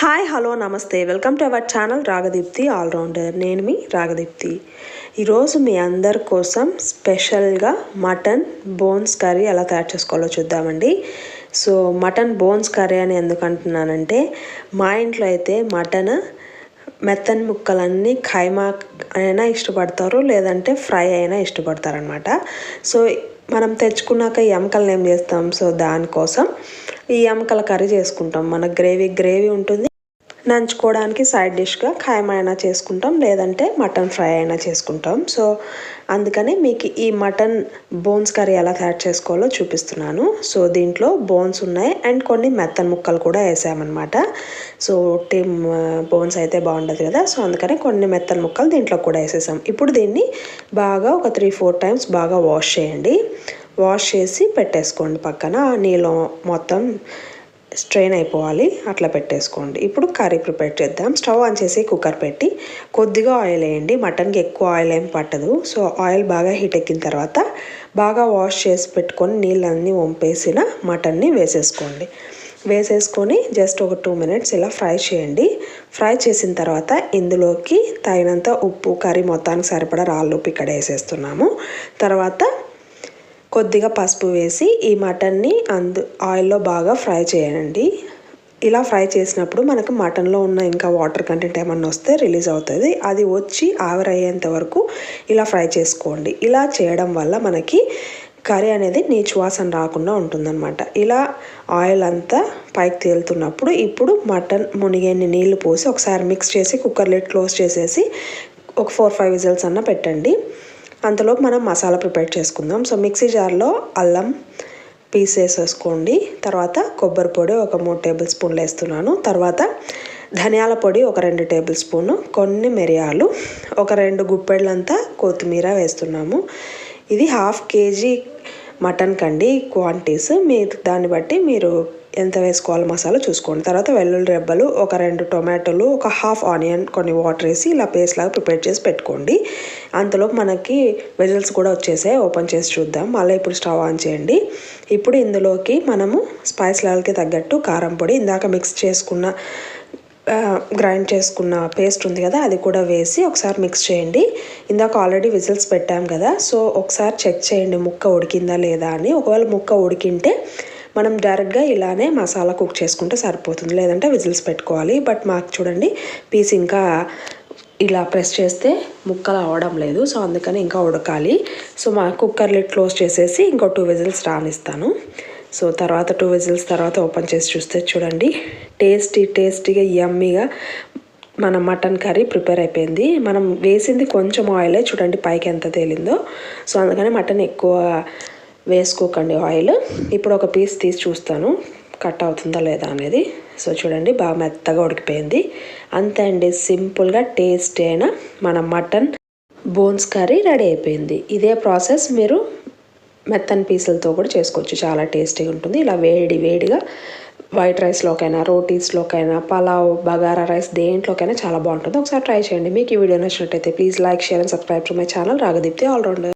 Hi hello namaste. Welcome to our channel Ragadeepthi allrounder. నేను మీ రాగదీప్తి. ఈరోజు మీ అందరి కోసం స్పెషల్గా మటన్ బోన్స్ కర్రీ ఎలా తయారు చేసుకోవాలో చూద్దామండి. సో మటన్ బోన్స్ కర్రీ అని ఎందుకు అంటున్నానంటే మా ఇంట్లో అయితే మటన్ మెత్తని ముక్కలన్నీ ఖైమా అయినా ఇష్టపడతారు లేదంటే ఫ్రై అయినా ఇష్టపడతారనమాట. సో మనం తెచ్చుకున్నాక ఈ ఎముకలను ఏం చేస్తాం? సో దానికోసం ఈ ఎముకల కర్రీ చేసుకుంటాం. మన గ్రేవీ గ్రేవీ ఉంటుంది. నంచుకోవడానికి సైడ్ డిష్గా ఖాయం అయినా చేసుకుంటాం లేదంటే మటన్ ఫ్రై అయినా చేసుకుంటాం. సో అందుకని మీకు ఈ మటన్ బోన్స్ కర్రీ ఎలా తయారు చేసుకోవాలో చూపిస్తున్నాను. సో దీంట్లో బోన్స్ ఉన్నాయి అండ్ కొన్ని మెత్తని ముక్కలు కూడా వేసామన్నమాట. సో టీమ్ బోన్స్ అయితే బాగుండదు కదా. సో అందుకని కొన్ని మెత్తని ముక్కలు దీంట్లో కూడా వేసేసాం. ఇప్పుడు దీన్ని బాగా ఒక త్రీ ఫోర్ టైమ్స్ బాగా వాష్ చేయండి. వాష్ చేసి పెట్టేసుకోండి పక్కన. నీళ్ళు మొత్తం స్ట్రెయిన్ అయిపోవాలి. అట్లా పెట్టేసుకోండి. ఇప్పుడు కర్రీ ప్రిపేర్ చేద్దాం. స్టవ్ ఆన్ చేసి కుక్కర్ పెట్టి కొద్దిగా ఆయిల్ వేయండి. మటన్కి ఎక్కువ ఆయిల్ ఏం పట్టదు. సో ఆయిల్ బాగా హీట్ ఎక్కిన తర్వాత బాగా వాష్ చేసి పెట్టుకొని నీళ్ళన్నీ వంపేసిన మటన్ని వేసేసుకోండి. వేసేసుకొని జస్ట్ ఒక టూ మినిట్స్ ఇలా ఫ్రై చేయండి. ఫ్రై చేసిన తర్వాత ఇందులోకి తగినంత ఉప్పు కర్రీ మొత్తానికి సరిపడా రాళ్ళు ఉప్పు ఇక్కడ వేసేస్తున్నాము. తర్వాత కొద్దిగా పసుపు వేసి ఈ మటన్ని అందు ఆయిల్లో బాగా ఫ్రై చేయండి. ఇలా ఫ్రై చేసినప్పుడు మనకు మటన్లో ఉన్న ఇంకా వాటర్ కంటెంట్ ఏమన్నా వస్తే రిలీజ్ అవుతుంది. అది వచ్చి ఆవిరయ్యేంత వరకు ఇలా ఫ్రై చేసుకోండి. ఇలా చేయడం వల్ల మనకి కర్రీ అనేది నీచువాసన రాకుండా ఉంటుందన్నమాట. ఇలా ఆయిల్ అంతా పైకి తేలుతున్నప్పుడు ఇప్పుడు మటన్ మునిగేని నీళ్ళు పోసి ఒకసారి మిక్స్ చేసి కుక్కర్ లిడ్ క్లోజ్ చేసేసి ఒక ఫోర్ ఫైవ్ విజిల్స్ అన్న పెట్టండి. అంతలోపు మనం మసాలా ప్రిపేర్ చేసుకుందాం. సో మిక్సీ జార్లో అల్లం పీస్ వేసేసుకోండి. తర్వాత కొబ్బరి పొడి ఒక మూడు టేబుల్ స్పూన్లు వేస్తున్నాను. తర్వాత ధనియాల పొడి ఒక రెండు టేబుల్ స్పూను కొన్ని మిరియాలు ఒక రెండు గుప్పెళ్ళంతా కొత్తిమీర వేస్తున్నాము. ఇది హాఫ్ కేజీ మటన్ కండి క్వాంటిటీస్. మీ దాన్ని బట్టి మీరు ఎంత వేసుకోవాలి మసాలా చూసుకోండి. తర్వాత వెల్లుల్లి రెబ్బలు ఒక రెండు టొమాటోలు ఒక హాఫ్ ఆనియన్ కొన్ని వాటర్ వేసి ఇలా పేస్ట్ లాగా ప్రిపేర్ చేసి పెట్టుకోండి. అంతలో మనకి వెజిల్స్ కూడా వచ్చేసాయి. ఓపెన్ చేసి చూద్దాం. మళ్ళీ ఇప్పుడు స్టవ్ ఆన్ చేయండి. ఇప్పుడు ఇందులోకి మనము స్పైస్ లెవెల్కి తగ్గట్టు కారం పొడి ఇందాక మిక్స్ చేసుకున్న గ్రైండ్ చేసుకున్న పేస్ట్ ఉంది కదా అది కూడా వేసి ఒకసారి మిక్స్ చేయండి. ఇందాక ఆల్రెడీ విజిల్స్ పెట్టాం కదా సో ఒకసారి చెక్ చేయండి ముక్క ఉడికిందా లేదా అని. ఒకవేళ ముక్క ఉడికింటే మనం డైరెక్ట్గా ఇలానే మసాలా కుక్ చేసుకుంటే సరిపోతుంది. లేదంటే విజిల్స్ పెట్టుకోవాలి. బట్ మాకు చూడండి పీస్ ఇంకా ఇలా ప్రెస్ చేస్తే ముక్కలు అవడం లేదు. సో అందుకని ఇంకా ఉడకాలి. సో మా కుక్కర్ లిడ్ క్లోజ్ చేసేసి ఇంకో టూ విజిల్స్ రానిస్తాను. సో తర్వాత టూ విజిల్స్ తర్వాత ఓపెన్ చేసి చూస్తే చూడండి టేస్టీ టేస్టీగా యమ్మీగా మన మటన్ కర్రీ ప్రిపేర్ అయిపోయింది. మనం వేసింది కొంచెం ఆయిలే. చూడండి పైకి ఎంత తేలిందో. సో అందుకని మటన్ ఎక్కువ వేసుకోకండి ఆయిల్ ఇప్పుడు ఒక పీస్ తీసి చూస్తాను. కట్ అవుతుందా లేదా అనేది. సో చూడండి బాగా మెత్తగా ఉడికిపోయింది. అంతే అండి సింపుల్గా టేస్టీ అయిన మన మటన్ బోన్స్ కర్రీ రెడీ అయిపోయింది. ఇదే ప్రాసెస్ మీరు మెత్తని పీసులతో కూడా చేసుకోవచ్చు. చాలా టేస్టీగా ఉంటుంది. ఇలా వేడి వేడిగా వైట్ రైస్లోకైనా రోటీస్లోకైనా పలావ్ బగారా రైస్ దేంట్లోకైనా చాలా బాగుంటుంది. ఒకసారి ట్రై చేయండి. మీకు ఈ వీడియో నచ్చినట్టయితే please like share and subscribe to my channel Ragadeepthi allrounder